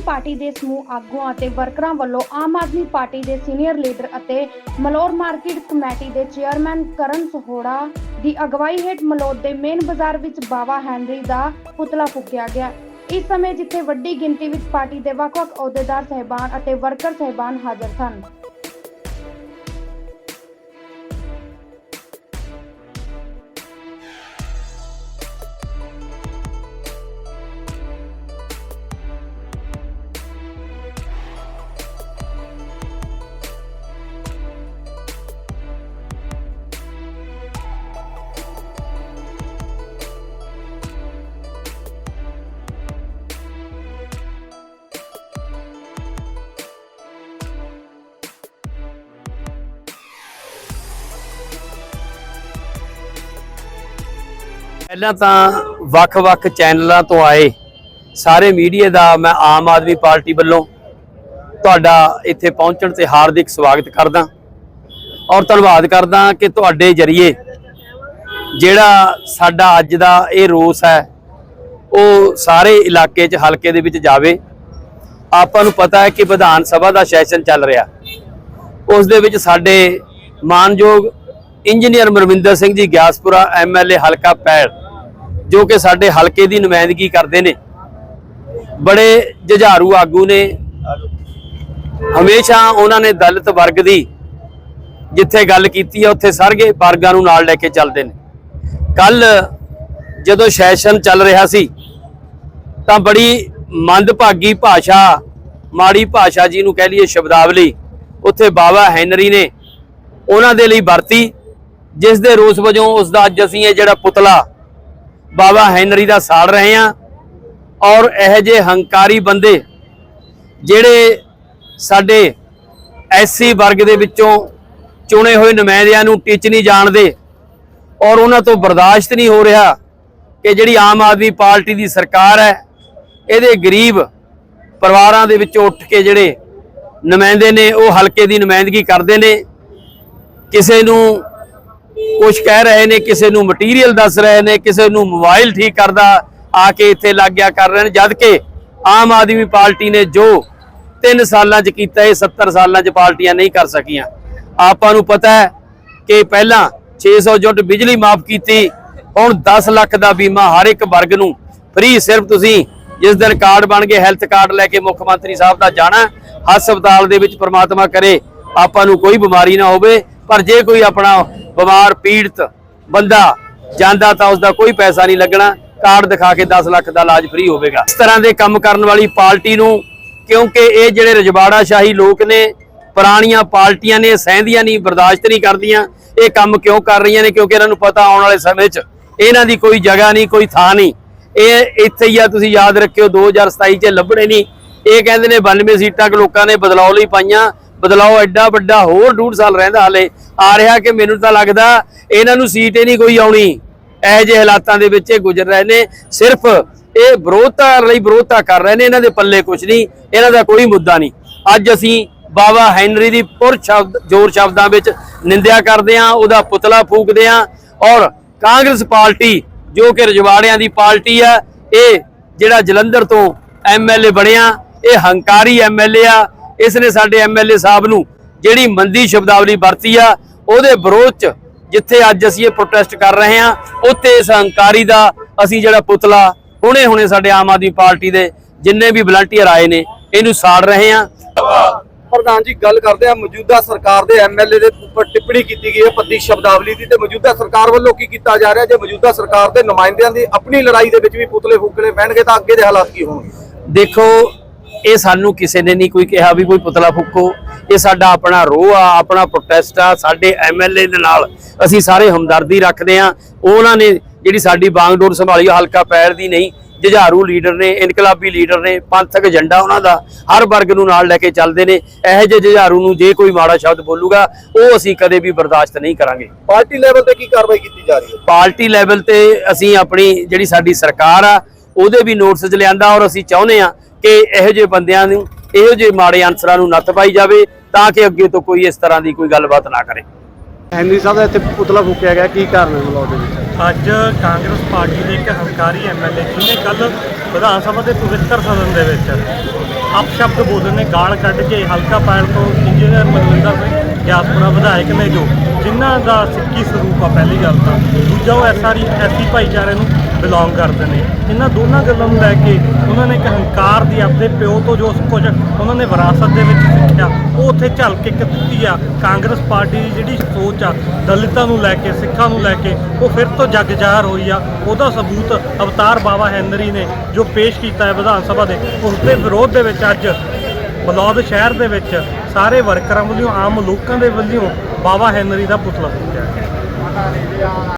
Party ਦੇ ਸਮੂਹ ਆਗੂਆਂ ਅਤੇ ਵਰਕਰਾਂ ਵੱਲੋਂ ਆਮ ਆਦਮੀ ਪਾਰਟੀ ਦੇ ਸੀਨੀਅਰ ਲੀਡਰ ਅਤੇ ਮਲੌਰ ਮਾਰਕੀਟ ਕਮੇਟੀ ਦੇ ਚੇਅਰਮੈਨ ਕਰਨ ਸਹੋੜਾ ਦੀ ਅਗਵਾਈ ਹੇਠ ਮਲੌਦ ਦੇ ਮੇਨ ਬਾਜ਼ਾਰ ਵਿੱਚ ਬਾਵਾ ਹੈਨਰੀ ਦਾ ਪੁਤਲਾ ਫੂਕਿਆ ਗਿਆ। ਇਸ ਸਮੇਂ ਜਿੱਥੇ ਵੱਡੀ ਗਿਣਤੀ ਵਿੱਚ ਪਾਰਟੀ ਦੇ ਵੱਖ-ਵੱਖ ਅਹੁਦੇਦਾਰ, ਸਹਿਬਾਨ ਅਤੇ ਵਰਕਰ ਸਹਿਬਾਨ ਹਾਜ਼ਰ ਸਨ। ਪਹਿਲਾਂ ਤਾਂ ਵੱਖ-ਵੱਖ ਚੈਨਲਾਂ ਤੋਂ ਆਏ। ਸਾਰੇ ਮੀਡੀਆ ਦਾ ਮੈਂ ਆਮ ਆਦਮੀ ਪਾਰਟੀ ਵੱਲੋਂ ਤੁਹਾਡਾ ਇੱਥੇ ਪਹੁੰਚਣ ਤੇ ਹਾਰਦਿਕ ਸਵਾਗਤ ਕਰਦਾ ਔਰ ਧੰਨਵਾਦ ਕਰਦਾ ਕਿ ਤੁਹਾਡੇ ਜਰੀਏ ਜਿਹੜਾ ਸਾਡਾ ਅੱਜ ਦਾ ਇਹ ਰੋਸ ਹੈ, ਉਹ ਸਾਰੇ ਇਲਾਕੇ 'ਚ ਹਲਕੇ ਦੇ ਵਿੱਚ ਜਾਵੇ। ਆਪਾਂ ਨੂੰ ਪਤਾ ਹੈ ਕਿ ਵਿਧਾਨ ਸਭਾ ਦਾ ਸੈਸ਼ਨ ਚੱਲ ਰਿਹਾ। ਉਸ ਦੇ ਵਿੱਚ ਸਾਡੇ ਮਾਨਯੋਗ ਇੰਜੀਨੀਅਰ ਮਰਵਿੰਦਰ ਸਿੰਘ ਜੀ ਗਿਆਸਪੁਰਾ ਐਮਐਲਏ ਹਲਕਾ ਪੈੜ ਜੋ ਕਿ ਸਾਡੇ ਹਲਕੇ ਦੀ ਨੁਮਾਇੰਦਗੀ ਕਰਦੇ ਨੇ। ਬੜੇ ਜੁਝਾਰੂ ਆਗੂ ਨੇ। ਹਮੇਸ਼ਾ ਉਹਨਾਂ ਨੇ ਦਲਿਤ ਵਰਗ ਦੀ ਜਿੱਥੇ ਗੱਲ ਕੀਤੀ ਹੈ ਉੱਥੇ ਸਰਗੇ ਵਰਗਾਂ ਨੂੰ ਨਾਲ ਲੈ ਕੇ ਚੱਲਦੇ ਨੇ। ਕੱਲ ਜਦੋਂ ਸੈਸ਼ਨ ਚੱਲ ਰਿਹਾ ਸੀ, ਤਾਂ ਬੜੀ ਮੰਦਭਾਗੀ ਭਾਸ਼ਾ, ਮਾੜੀ ਭਾਸ਼ਾ ਜੀ ਨੂੰ ਕਹਿ ਲਈਏ ਸ਼ਬਦਾਵਲੀ, ਉੱਥੇ ਬਾਬਾ ਹੈਨਰੀ ਨੇ ਉਹਨਾਂ ਦੇ ਲਈ ਵਰਤੀ, ਜਿਸ ਦੇ ਰੋਸ ਵਜੋਂ ਉਸ ਦਾ ਅੱਜ ਅਸੀਂ ਇਹ ਜਿਹੜਾ ਪੁਤਲਾ ਬਾਬਾ ਹੈਨਰੀ ਦਾ ਸਾੜ ਰਹੇ ਹਾਂ ਔਰ ਇਹ ਜੇ ਹੰਕਾਰੀ ਬੰਦੇ ਜਿਹੜੇ ਸਾਡੇ ਐਸਸੀ ਵਰਗ ਦੇ ਵਿੱਚੋਂ ਚੁਣੇ ਹੋਏ ਨੁਮਾਇੰਦਿਆਂ ਨੂੰ ਟਿੱਚ ਨਹੀਂ ਜਾਣਦੇ ਔਰ ਉਹਨਾਂ ਤੋਂ ਬਰਦਾਸ਼ਤ ਨਹੀਂ ਹੋ ਰਿਹਾ ਕਿ ਜਿਹੜੀ ਆਮ ਆਦਮੀ ਪਾਰਟੀ ਦੀ ਸਰਕਾਰ ਹੈ, ਇਹਦੇ ਗਰੀਬ ਪਰਿਵਾਰਾਂ ਦੇ ਵਿੱਚੋਂ ਉੱਠ ਕੇ ਜਿਹੜੇ ਨੁਮਾਇੰਦੇ ਨੇ, ਉਹ ਹਲਕੇ ਦੀ ਨੁਮਾਇੰਦਗੀ ਕਰਦੇ ਨੇ, ਕਿਸੇ ਨੂੰ ਕੁਝ ਕਹਿ ਰਹੇ ਨੇ, ਕਿਸੇ ਨੂੰ ਮਟੀਰੀਅਲ ਦੱਸ ਰਹੇ ਨੇ, ਕਿਸੇ ਨੂੰ ਮੋਬਾਈਲ ਠੀਕ ਕਰਦਾ, ਆ ਕੇ ਇੱਥੇ ਲੱਗ ਗਿਆ ਕਰ ਰਹੇ ਨੇ, ਜਦ ਕਿ ਆਮ ਆਦਮੀ ਪਾਰਟੀ ਨੇ ਜੋ 3 ਸਾਲਾਂ 'ਚ ਕੀਤਾ, ਇਹ 70 ਸਾਲਾਂ 'ਚ ਪਾਰਟੀਆਂ ਨਹੀਂ ਕਰ ਸਕੀਆਂ। ਆਪਾਂ ਨੂੰ ਪਤਾ ਹੈ ਕਿ ਪਹਿਲਾਂ 600 ਯੂਨਿਟ ਬਿਜਲੀ ਮਾਫ ਕੀਤੀ, ਹੁਣ 10 ਲੱਖ ਦਾ ਬੀਮਾ ਹਰ ਇੱਕ ਵਰਗ ਨੂੰ। ਫ੍ਰੀ ਸਿਰਫ ਤੁਸੀਂ ਜਿਸ ਦਿਨ ਕਾਰਡ ਬਣ ਗਏ ਹੈਲਥ ਕਾਰਡ ਲੈ ਕੇ ਮੁੱਖ ਮੰਤਰੀ ਸਾਹਿਬ ਦਾ ਜਾਣਾ ਹਸਪਤਾਲ ਦੇ ਵਿੱਚ ਪ੍ਰਮਾਤਮਾ ਕਰੇ, ਆਪਾਂ ਨੂੰ ਕੋਈ ਬਿਮਾਰੀ ਨਾ ਹੋਵੇ, ਪਰ ਜੇ ਕੋਈ ਆਪਣਾ ਬਿਮਾਰ, ਪੀੜਤ ਬੰਦਾ ਜਾਂਦਾ ਤਾਂ ਉਸ ਦਾ ਕੋਈ ਪੈਸਾ ਨਹੀਂ ਲੱਗਣਾ। ਕਾਰਡ ਦਿਖਾ ਕੇ 10 ਲੱਖ ਦਾ ਇਲਾਜ ਫ੍ਰੀ ਹੋਵੇਗਾ। ਇਸ ਤਰ੍ਹਾਂ ਦੇ ਕੰਮ ਕਰਨ ਵਾਲੀ ਪਾਰਟੀ ਨੂੰ ਕਿਉਂਕਿ ਇਹ ਜਿਹੜੇ ਰਜਵਾੜਾ ਸ਼ਾਹੀ ਲੋਕ ਨੇ, ਪੁਰਾਣੀਆਂ ਪਾਰਟੀਆਂ ਨੇ, ਸਹਿੰਦੀਆਂ ਨਹੀਂ, ਬਰਦਾਸ਼ਤ ਨਹੀਂ ਕਰਦੀਆਂ, ਇਹ ਕੰਮ ਕਿਉਂ ਕਰ ਰਹੀਆਂ ਨੇ? ਕਿਉਂਕਿ ਇਹਨਾਂ ਨੂੰ ਪਤਾ ਆਉਣ ਵਾਲੇ ਸਮੇਂ 'ਚ ਇਹਨਾਂ ਦੀ ਕੋਈ ਜਗ੍ਹਾ ਨਹੀਂ, ਕੋਈ ਥਾਂ ਨਹੀਂ। ਇਹ ਇੱਥੇ ਹੀ ਆ, ਤੁਸੀਂ ਯਾਦ ਰੱਖਿਓ 2027 'ਚ ਲੱਭਣੇ ਨਹੀਂ। ਇਹ ਕਹਿੰਦੇ ਨੇ 92 ਸੀਟਾਂ ਕਿ ਲੋਕਾਂ ਨੇ ਬਦਲਾਅ ਲਈ ਪਾਈਆਂ। ਬਦਲਾਅ ਐਡਾ ਵੱਡਾ ਹੋਰ ਡੂਢ ਸਾਲ ਰਹਿੰਦਾ ਹਾਲੇ। ਆ ਰਿਹਾ ਕਿ ਮੈਨੂੰ ਤਾਂ ਲੱਗਦਾ ਇਹਨਾਂ ਨੂੰ ਸੀਟ ਹੀ ਨਹੀਂ ਕੋਈ ਆਉਣੀ। ਇਹੋ ਜਿਹੇ ਹਾਲਾਤਾਂ ਦੇ ਵਿੱਚ ਇਹ ਗੁਜ਼ਰ ਰਹੇ ਨੇ। ਸਿਰਫ ਇਹ ਵਿਰੋਧਤਾ ਲਈ ਵਿਰੋਧਤਾ ਕਰ ਰਹੇ ਨੇ, ਇਹਨਾਂ ਦੇ ਪੱਲੇ ਕੁਝ ਨਹੀਂ, ਇਹਨਾਂ ਦਾ ਕੋਈ ਮੁੱਦਾ ਨਹੀਂ। ਅੱਜ ਅਸੀਂ ਬਾਬਾ ਹੈਨਰੀ ਦੀ ਪੁਰ ਸ਼ਬਦ, ਜ਼ੋਰ ਸ਼ਬਦਾਂ ਵਿੱਚ ਨਿੰਦਿਆ ਕਰਦੇ ਹਾਂ, ਉਹਦਾ ਪੁਤਲਾ ਫੂਕਦੇ ਹਾਂ ਔਰ ਕਾਂਗਰਸ ਪਾਰਟੀ, ਜੋ ਕਿ ਰਜਵਾੜਿਆਂ ਦੀ ਪਾਰਟੀ ਆ ਇਹ ਜਿਹੜਾ ਜਲੰਧਰ ਤੋਂ ਐਮਐਲਏ ਬਣਿਆ, ਇਹ ਹੰਕਾਰੀ ਐਮਐਲਏ ਆ ਇਸ ਨੇ ਸਾਡੇ ਐਮਐਲਏ ਸਾਹਿਬ ਨੂੰ ਜਿਹੜੀ ਮੰਦੀ ਸ਼ਬਦਾਵਲੀ ਵਰਤੀ ਆ ਉਹਦੇ ਵਿਰੋਧ ਚ ਜਿੱਥੇ ਅੱਜ ਅਸੀਂ ਇਹ ਪ੍ਰੋਟੈਸਟ ਕਰ ਰਹੇ ਹਾਂ ਉੱਥੇ ਇਸ ਹੰਕਾਰੀ ਦਾ ਅਸੀਂ ਜਿਹੜਾ ਪੁਤਲਾ ਹੁਣੇ ਹੁਣੇ ਸਾਡੇ ਆਮ ਆਦਮੀ ਪਾਰਟੀ ਦੇ ਜਿੰਨੇ ਵੀ ਵਲੰਟੀਅਰ ਆਏ ਨੇ ਇਹਨੂੰ ਸਾੜ ਰਹੇ ਹਾਂ। ਪ੍ਰਧਾਨ ਜੀ ਗੱਲ ਕਰਦੇ ਆ ਮੌਜੂਦਾ ਸਰਕਾਰ ਦੇ ਐਮਐਲਏ ਦੇ ਉੱਪਰ ਟਿੱਪਣੀ ਕੀਤੀ ਗਈ ਹੈ ਪੱਦੀ ਸ਼ਬਦਾਵਲੀ ਦੀ ਤੇ ਮੌਜੂਦਾ ਸਰਕਾਰ ਵੱਲੋਂ ਕੀ ਕੀਤਾ ਜਾ ਰਿਹਾ? ਜੇ ਮੌਜੂਦਾ ਸਰਕਾਰ ਦੇ ਨੁਮਾਇੰਦਿਆਂ ਦੀ ਆਪਣੀ ਲੜਾਈ ਦੇ ਵਿੱਚ ਵੀ ਪੁਤਲੇ ਫੂਕਣੇ ਪੈਣਗੇ ਤਾਂ ਅੱਗੇ ਦੇ ਹਾਲਾਤ ਕੀ ਹੋਣਗੇ? ਦੇਖੋ ਇਹ ਸਾਨੂੰ ਕਿਸੇ ਨੇ ਨਹੀਂ ਕੋਈ ਕਿਹਾ ਵੀ ਕੋਈ ਪੁਤਲਾ ਫੂਕੋ। ਇਹ ਸਾਡਾ ਆਪਣਾ ਰੋਹ ਆ ਆਪਣਾ ਪ੍ਰੋਟੈਸਟ ਆ ਸਾਡੇ ਐਮਐਲਏ ਦੇ ਨਾਲ ਅਸੀਂ ਸਾਰੇ ਹਮਦਰਦੀ ਰੱਖਦੇ ਆ ਉਹਨਾਂ ਨੇ ਜਿਹੜੀ ਸਾਡੀ ਬਾਗਡੋਰ ਸੰਭਾਲੀ ਹਲਕਾ ਪੈਰ ਦੀ ਨਹੀਂ ਜੁਝਾਰੂ ਲੀਡਰ ਨੇ ਇਨਕਲਾਬੀ ਲੀਡਰ ਨੇ ਪੰਥਕ ਏਜੰਡਾ ਉਹਨਾਂ ਦਾ ਹਰ ਵਰਗ ਨੂੰ ਨਾਲ ਲੈ ਕੇ ਚੱਲਦੇ ਨੇ। ਇਹੋ ਜਿਹੇ ਜੁਝਾਰੂ ਨੂੰ ਜੇ ਕੋਈ ਮਾੜਾ ਸ਼ਬਦ ਬੋਲੂਗਾ ਉਹ ਅਸੀਂ ਕਦੇ ਵੀ ਬਰਦਾਸ਼ਤ ਨਹੀਂ ਕਰਾਂਗੇ। ਪਾਰਟੀ ਲੈਵਲ ਤੇ ਕੀ ਕਾਰਵਾਈ ਕੀਤੀ ਜਾ ਰਹੀ ਹੈ? ਪਾਰਟੀ ਲੈਵਲ ਤੇ ਅਸੀਂ ਆਪਣੀ ਜਿਹੜੀ ਸਾਡੀ ਸਰਕਾਰ ਆ ਉਹਦੇ ਵੀ ਨੋਟਿਸ ਲਿਆਂਦਾ ਔਰ ਅਸੀਂ ਚਾਹੁੰਦੇ ਆ ਕਿ ਇਹੋ ਜਿਹੇ ਬੰਦਿਆਂ ਨੂੰ ਇਹੋ ਜਿਹੇ ਮਾੜੇ ਅਨਸਰਾਂ ਨੂੰ ਨੱਥ ਪਾਈ ਜਾਵੇ ਤਾਂ ਕਿ ਅੱਗੇ ਤੋਂ ਕੋਈ ਇਸ ਤਰ੍ਹਾਂ ਦੀ ਕੋਈ ਗੱਲਬਾਤ ਨਾ ਕਰੇ। ਹੈਨਰੀ ਸਾਹਿਬ ਦਾ ਇੱਥੇ ਪੁਤਲਾ ਫੂਕਿਆ ਗਿਆ ਕੀ ਕਾਰਨ ਹੈ ਮਲੌਦ ਦੇ ਵਿੱਚ? ਅੱਜ ਕਾਂਗਰਸ ਪਾਰਟੀ ਦੇ ਇੱਕ ਹੰਕਾਰੀ ਐਮਐਲਏ ਜਿਹਨੇ ਕੱਲ ਵਿਧਾਨ ਸਭਾ ਦੇ ਪਵਿੱਤਰ ਸਦਨ ਦੇ ਵਿੱਚ ਅਪਸ਼ਬਦ ਬੋਲਦੇ ਨੇ ਗਾਲ ਕੱਢ ਕੇ ਹਲਕਾ ਪਾਇਲ ਤੋਂ ਇੰਜੀਨੀਅਰ ਮਨਵਿੰਦਰ ਸਿੰਘ ਗਿਆਸਪੁਰਾ ਵਿਧਾਇਕ ਨੇ ਜੋ ਜਿਨ੍ਹਾਂ ਦਾ ਸਿੱਖੀ ਸਰੂਪ ਆ ਪਹਿਲੀ ਗੱਲ ਤਾਂ, ਦੂਜਾ ਉਹ ਐਸਆਰੀ ਐਸੀ ਭਾਈਚਾਰੇ ਨੂੰ ਬਿਲੋਂਗ ਕਰਦੇ ਨੇ। ਇਹਨਾਂ ਦੋਨਾਂ ਗੱਲਾਂ ਨੂੰ ਲੈ ਕੇ ਉਹਨਾਂ ਨੇ ਇੱਕ ਹੰਕਾਰ ਦੀ ਆਪਣੇ ਪਿਓ ਤੋਂ ਜੋ ਕੁਝ ਉਹਨਾਂ ਨੇ ਵਿਰਾਸਤ ਦੇ ਵਿੱਚ ਸਿੱਖਿਆ, ਉਹ ਉੱਥੇ ਝਲਕ ਕੇ ਦਿੱਤੀ ਆ। ਕਾਂਗਰਸ ਪਾਰਟੀ ਦੀ ਜਿਹੜੀ ਸੋਚ ਆ, ਦਲਿਤਾਂ ਨੂੰ ਲੈ ਕੇ, ਸਿੱਖਾਂ ਨੂੰ ਲੈ ਕੇ, ਉਹ ਫਿਰ ਤੋਂ ਜੱਗ ਜ਼ਾਹਰ ਹੋਈ ਆ। ਉਹਦਾ ਸਬੂਤ ਅਵਤਾਰ ਬਾਬਾ ਹੈਨਰੀ ਨੇ ਜੋ ਪੇਸ਼ ਕੀਤਾ ਹੈ ਵਿਧਾਨ ਸਭਾ ਦੇ, ਉਸ ਦੇ ਵਿਰੋਧ ਦੇ ਵਿੱਚ ਅੱਜ ਬਲੌਦ ਸ਼ਹਿਰ ਦੇ ਵਿੱਚ ਸਾਰੇ ਵਰਕਰਾਂ ਵੱਲੋਂ ਆਮ ਲੋਕਾਂ ਦੇ ਵੱਲੋਂ ਬਾਬਾ ਹੈਨਰੀ ਦਾ ਪੁਤਲਾ ਫੂਕਿਆ ਗਿਆ